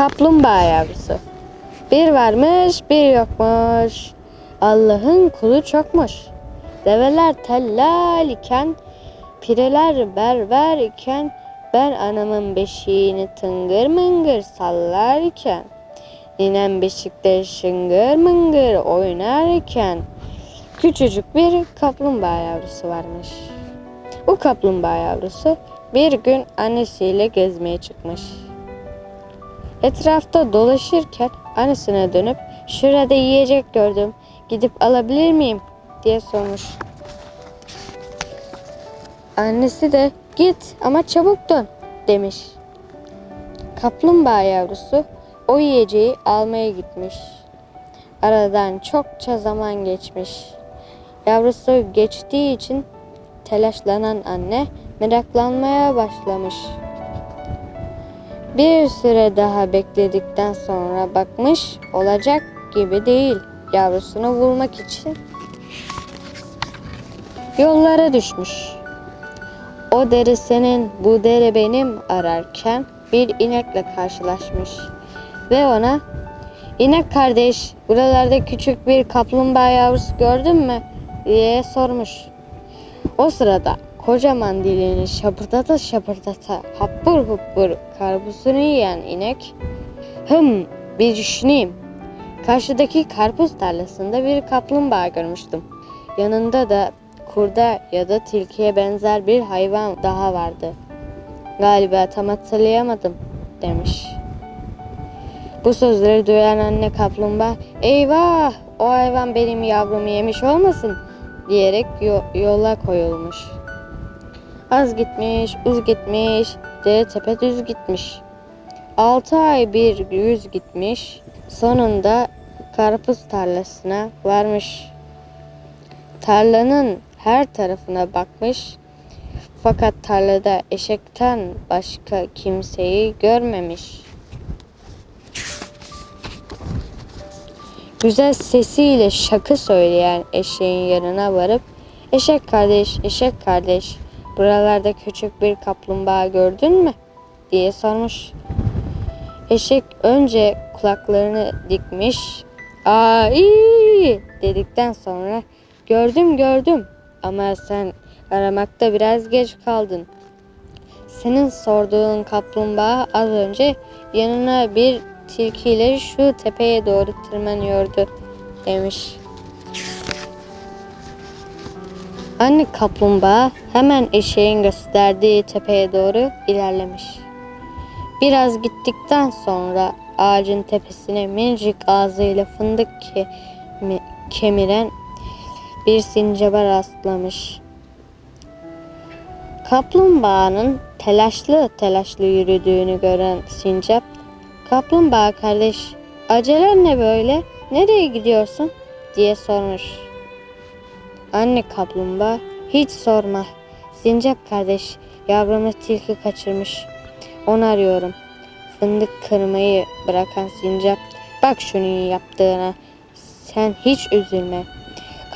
Kaplumbağa yavrusu. Bir varmış bir yokmuş. Allah'ın kulu çokmuş. Develer tellal iken, pireler berber iken, ben anamın beşiğini tıngır mıngır sallar iken, ninem beşikte şıngır mıngır oynarken, küçücük bir kaplumbağa yavrusu varmış. Bu kaplumbağa yavrusu bir gün annesiyle gezmeye çıkmış. Etrafta dolaşırken annesine dönüp şurada yiyecek gördüm gidip alabilir miyim diye sormuş. Annesi de git ama çabuk dön demiş. Kaplumbağa yavrusu o yiyeceği almaya gitmiş. Aradan çokça zaman geçmiş. Yavrusu geçtiği için telaşlanan anne meraklanmaya başlamış. Bir süre daha bekledikten sonra bakmış olacak gibi değil. Yavrusunu bulmak için yollara düşmüş. O dere senin, bu dere benim ararken bir inekle karşılaşmış. Ve ona, inek kardeş buralarda küçük bir kaplumbağa yavrusu gördün mü? diye sormuş. O sırada kocaman dilini şapırdata şapırdata happur huppur karpuzunu yiyen inek hım bir düşüneyim. Karşıdaki karpuz tarlasında bir kaplumbağa görmüştüm. Yanında da kurda ya da tilkiye benzer bir hayvan daha vardı. Galiba tam hatırlayamadım demiş. Bu sözleri duyan anne kaplumbağa eyvah o hayvan benim yavrumu yemiş olmasın diyerek yo- yola koyulmuş. Az gitmiş, uz gitmiş, de tepe düz gitmiş. Altı ay bir yüz gitmiş, sonunda karpuz tarlasına varmış. Tarlanın her tarafına bakmış, fakat tarlada eşekten başka kimseyi görmemiş. Güzel sesiyle şakı söyleyen eşeğin yanına varıp Eşek kardeş, eşek kardeş, buralarda küçük bir kaplumbağa gördün mü? diye sormuş. Eşek önce kulaklarını dikmiş. İyi dedikten sonra gördüm gördüm ama sen aramakta biraz geç kaldın. Senin sorduğun kaplumbağa az önce yanına bir tilkiyle şu tepeye doğru tırmanıyordu demiş. Anne kaplumbağa hemen eşeğin gösterdiği tepeye doğru ilerlemiş. Biraz gittikten sonra ağacın tepesine minicik ağzıyla fındık ke- kemiren bir sincaba rastlamış. Kaplumbağanın telaşlı telaşlı yürüdüğünü gören sincap, Kaplumbağa kardeş, acelen ne böyle? Nereye gidiyorsun? diye sormuş. Anne kaplumbağa, hiç sorma. Sincap kardeş, yavrumu tilki kaçırmış. Onu arıyorum. Fındık kırmayı bırakan sincap, bak şunun yaptığına. Sen hiç üzülme.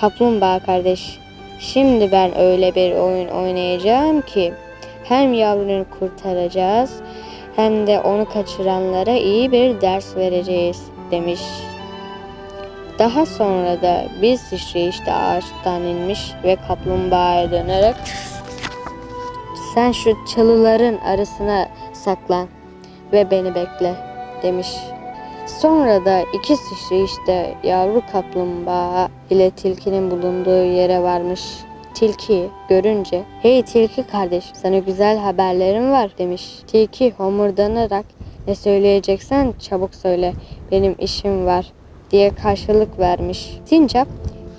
Kaplumbağa kardeş, şimdi ben öyle bir oyun oynayacağım ki hem yavrunu kurtaracağız hem de onu kaçıranlara iyi bir ders vereceğiz demiş. Daha sonra da bir sıçrayışta ağaçtan inmiş ve kaplumbağaya dönerek sen şu çalıların arasına saklan ve beni bekle demiş. Sonra da iki sıçrayışta yavru kaplumbağa ile tilkinin bulunduğu yere varmış. Tilki görünce hey tilki kardeş sana güzel haberlerim var demiş. Tilki homurdanarak ne söyleyeceksen çabuk söyle benim işim var diye karşılık vermiş. Sincap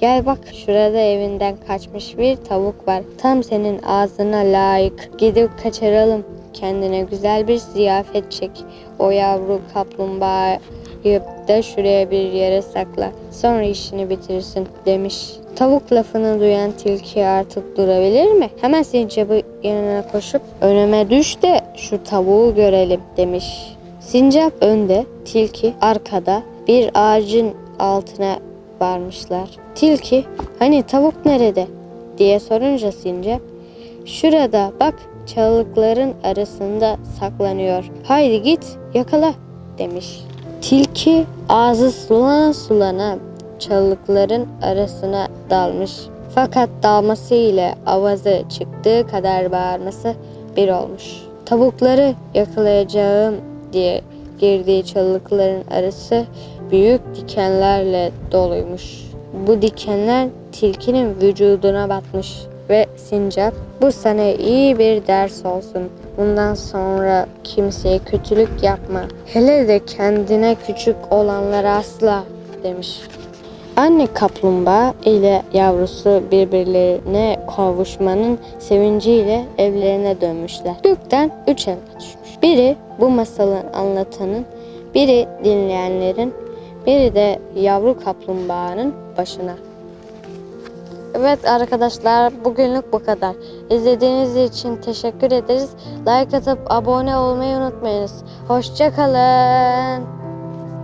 gel bak şurada evinden kaçmış bir tavuk var. Tam senin ağzına layık. Gidip kaçıralım. Kendine güzel bir ziyafet çek. O yavru kaplumbağayı da şuraya bir yere sakla. Sonra işini bitirsin demiş. Tavuk lafını duyan tilki artık durabilir mi? Hemen sincapı yanına koşup önüme düş de şu tavuğu görelim demiş. Sincap önde, tilki arkada bir ağacın altına varmışlar. Tilki hani tavuk nerede diye sorunca sincap şurada bak çalılıkların arasında saklanıyor. Haydi git yakala demiş. Tilki ağzı sulana sulana çalılıkların arasına dalmış. Fakat dalması ile avazı çıktığı kadar bağırması bir olmuş. Tavukları yakalayacağım diye girdiği çalılıkların arası büyük dikenlerle doluymuş. Bu dikenler tilkinin vücuduna batmış ve sincap bu sana iyi bir ders olsun. Bundan sonra kimseye kötülük yapma. Hele de kendine küçük olanlara asla demiş. Anne kaplumbağa ile yavrusu birbirlerine kavuşmanın sevinciyle evlerine dönmüşler. Gökten üç elma düşmüş. Biri bu masalın anlatanın, biri dinleyenlerin, biri de yavru kaplumbağanın başına. Evet arkadaşlar bugünlük bu kadar. İzlediğiniz için teşekkür ederiz. Like atıp abone olmayı unutmayınız. Hoşçakalın.